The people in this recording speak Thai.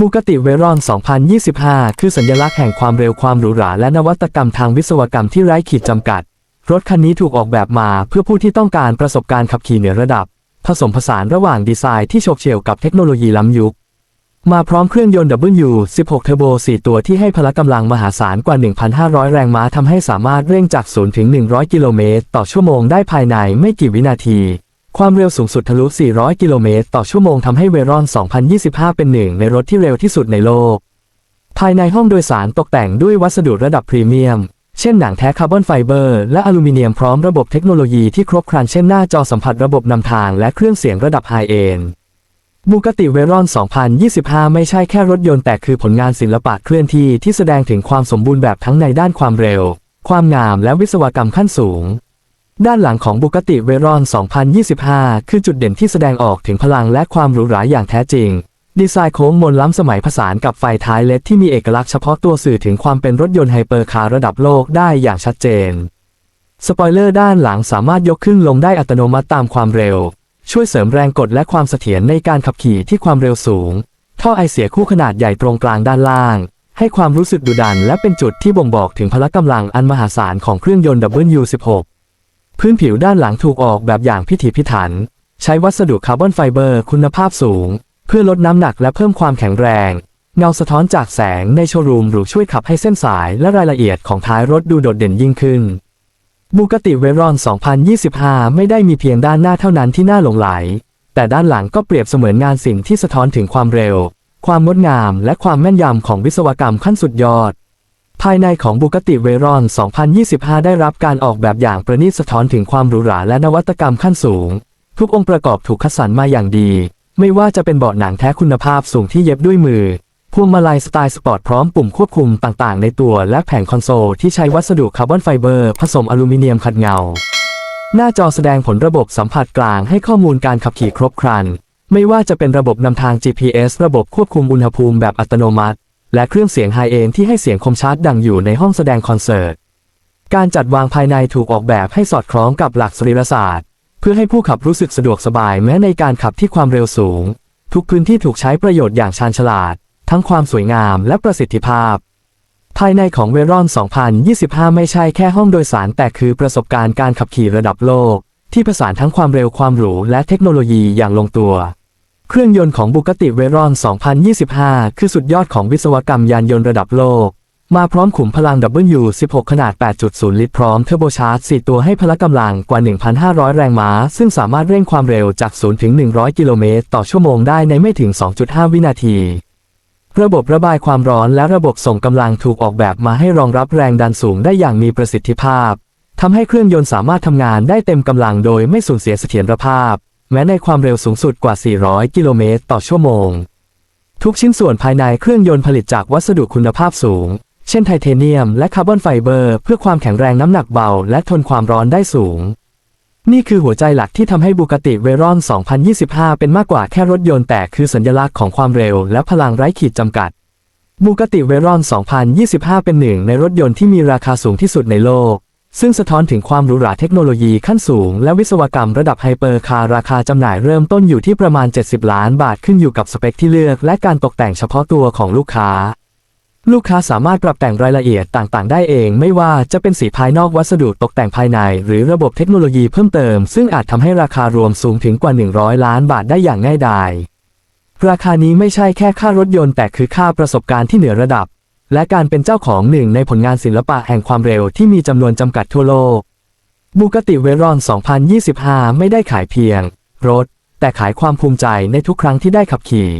บูกติเวรอน 2025 คือสัญลักษณ์แห่งความเร็วความหรูหราและนวัตกรรมทางวิศวกรรมที่ไร้ขีดจำกัด รถคันนี้ถูกออกแบบมาเพื่อผู้ที่ต้องการประสบการณ์ขับขี่เหนือระดับ ผสมผสานระหว่างดีไซน์ที่โฉบเฉี่ยวกับเทคโนโลยีล้ำยุค มาพร้อมเครื่องยนต์ W16 Turbo 4 ตัวที่ให้พละกำลังมหาศาลกว่า 1,500 แรงม้าทำให้สามารถเร่งจาก 0 ถึง 100 กิโลเมตรต่อชั่วโมงได้ภายในไม่กี่วินาที ความเร็วสูงสุดทะลุ 400 กิโลเมตร ต่อชั่วโมงทำให้เวรอน 2025 เป็นหนึ่งในรถที่เร็วที่สุดในโลก ภายในห้องโดยสารตกแต่งด้วยวัสดุระดับพรีเมียม เช่นหนังแท้คาร์บอนไฟเบอร์ และอลูมิเนียมพร้อมระบบเทคโนโลยีที่ครบครันเช่นหน้าจอสัมผัสระบบนำทางและเครื่องเสียงระดับไฮเอนด์บูกติเวรอน 2025 ไม่ใช่แค่รถยนต์แต่คือผลงานศิลปะเคลื่อนที่ที่แสดงถึงความสมบูรณ์แบบทั้งในด้านความเร็ว ความงามและวิศวกรรมขั้นสูง ด้านหลังของบุกติเวรอน 2025 คือจุดเด่นที่แสดงออกถึงพลังและความหรูหราอย่างแท้จริง ดีไซน์โค้งมนล้ำสมัยผสานกับไฟท้ายเลดที่มีเอกลักษณ์เฉพาะตัวสื่อถึงความเป็นรถยนต์ไฮเปอร์คาร์ระดับโลกได้อย่างชัดเจน สปอยเลอร์ด้านหลังสามารถยกขึ้นลงได้อัตโนมัติตามความเร็ว ช่วยเสริมแรงกดและความเสถียรในการขับขี่ที่ความเร็วสูง ท่อไอเสียคู่ขนาดใหญ่ตรงกลางด้านล่าง ให้ความรู้สึกดุดัน และเป็นจุดที่บ่งบอกถึงพละกำลังอันมหาศาลของเครื่องยนต์ W16 พื้นผิวด้านหลังถูกออกแบบอย่างพิถีพิถัน ใช้วัสดุคาร์บอนไฟเบอร์คุณภาพสูง เพื่อลดน้ำหนักและเพิ่มความแข็งแรง เงาสะท้อนจากแสงในโชว์รูมหรูช่วยขับให้เส้นสายและรายละเอียดของท้ายรถดูโดดเด่นยิ่งขึ้นบูกติเวรอน 2025 ไม่ได้มีเพียงด้านหน้าเท่านั้นที่น่าหลงไหล แต่ด้านหลังก็เปรียบเสมือนงานศิลป์ที่สะท้อนถึงความเร็ว ความงดงาม และความแม่นยำของวิศวกรรมขั้นสุดยอด ภายในของบูกติเวรอน 2025 ได้รับการออกแบบอย่างประณีตสะท้อนถึงความหรูหราและนวัตกรรมขั้นสูง ทุกองค์ประกอบถูกคัดสรรมาอย่างดี ไม่ว่าจะเป็นเบาะหนังแท้คุณภาพสูงที่เย็บด้วยมือ พวงมาลัยสไตล์สปอร์ตพร้อมปุ่มควบคุมต่างๆ ในตัวและแผงคอนโซลที่ใช้วัสดุคาร์บอนไฟเบอร์ผสมอลูมิเนียมขัดเงา หน้าจอแสดงผลระบบสัมผัสกลางให้ข้อมูลการขับขี่ครบครัน ไม่ว่าจะเป็นระบบนำทาง GPS ระบบควบคุมอุณหภูมิแบบอัตโนมัติ และเครื่องเสียงไฮเอนที่ให้เสียงคมชัดดังอยู่ในห้องแสดงคอนเสิร์ต การจัดวางภายในถูกออกแบบให้สอดคล้องกับหลักสรีรศาสตร์ เพื่อให้ผู้ขับรู้สึกสะดวกสบายแม้ในการขับที่ความเร็วสูง ทุกพื้นที่ถูกใช้ประโยชน์อย่างชาญฉลาด ทั้งความสวยงามและประสิทธิภาพ ภายในของเวรอน 2025 ไม่ใช่แค่ห้องโดยสารแต่คือประสบการณ์การขับขี่ระดับโลก ที่ผสานทั้งความเร็วความหรูและเทคโนโลยีอย่างลงตัว เครื่องยนต์ของบุกติเวรอน 2025 คือสุดยอดของวิศวกรรมยานยนต์ระดับโลก มาพร้อมขุมพลัง W16 ขนาด 8.0 ลิตรพร้อมเทอร์โบชาร์จ 4 ตัวให้พละกำลังกว่า 1,500 แรงม้า ซึ่งสามารถเร่งความเร็วจาก 0 ถึง 100 กิโลเมตรต่อชั่วโมงได้ในไม่ถึง 2.5 วินาที ระบบระบายความร้อนและระบบส่งกำลังถูกออกแบบมาให้รองรับแรงดันสูงได้อย่างมีประสิทธิภาพทำให้เครื่องยนต์สามารถทำงานได้เต็มกำลังโดยไม่สูญเสียเสถียรภาพ แม้ในความเร็วสูงสุดกว่า 400 กิโลเมตรต่อชั่วโมง ทุกชิ้นส่วนภายในเครื่องยนต์ผลิตจากวัสดุคุณภาพสูง เช่นไทเทเนียมและคาร์บอนไฟเบอร์ เพื่อความแข็งแรงน้ำหนักเบา และทนความร้อนได้สูง นี่คือหัวใจหลักที่ทำให้บูกติเวรอน 2025 เป็นมากกว่าแค่รถยนต์แต่คือสัญลักษณ์ของความเร็วและพลังไร้ขีดจำกัดบูกติเวรอน 2025 เป็นหนึ่งในรถยนต์ที่มีราคาสูงที่สุดในโลก ซึ่งสะท้อนถึงความหรูหราเทคโนโลยีขั้นสูง และวิศวกรรมระดับไฮเปอร์คาร์ราคาจำหน่ายเริ่มต้นอยู่ที่ประมาณ 70 ล้านบาทขึ้นอยู่กับสเปคที่เลือก และการตกแต่งเฉพาะตัวของลูกค้า ลูกค้าสามารถปรับแต่งรายละเอียดต่างๆ ได้เอง ไม่ว่าจะเป็นสีภายนอกวัสดุตกแต่งภายใน หรือระบบเทคโนโลยีเพิ่มเติม ซึ่งอาจทำให้ราคารวมสูงถึงกว่า 100 ล้านบาทได้อย่างง่ายดายราคานี้ไม่ใช่แค่ค่ารถยนต์แต่คือค่าประสบการณ์ที่เหนือระดับ และการเป็นเจ้าของหนึ่งในผลงานศิลปะแห่งความเร็วที่มีจำนวนจำกัดทั่วโลกบูกติเวรอน 2025 ไม่ได้ขายเพียง รถ แต่ขายความภูมิใจในทุกครั้งที่ได้ขับขี่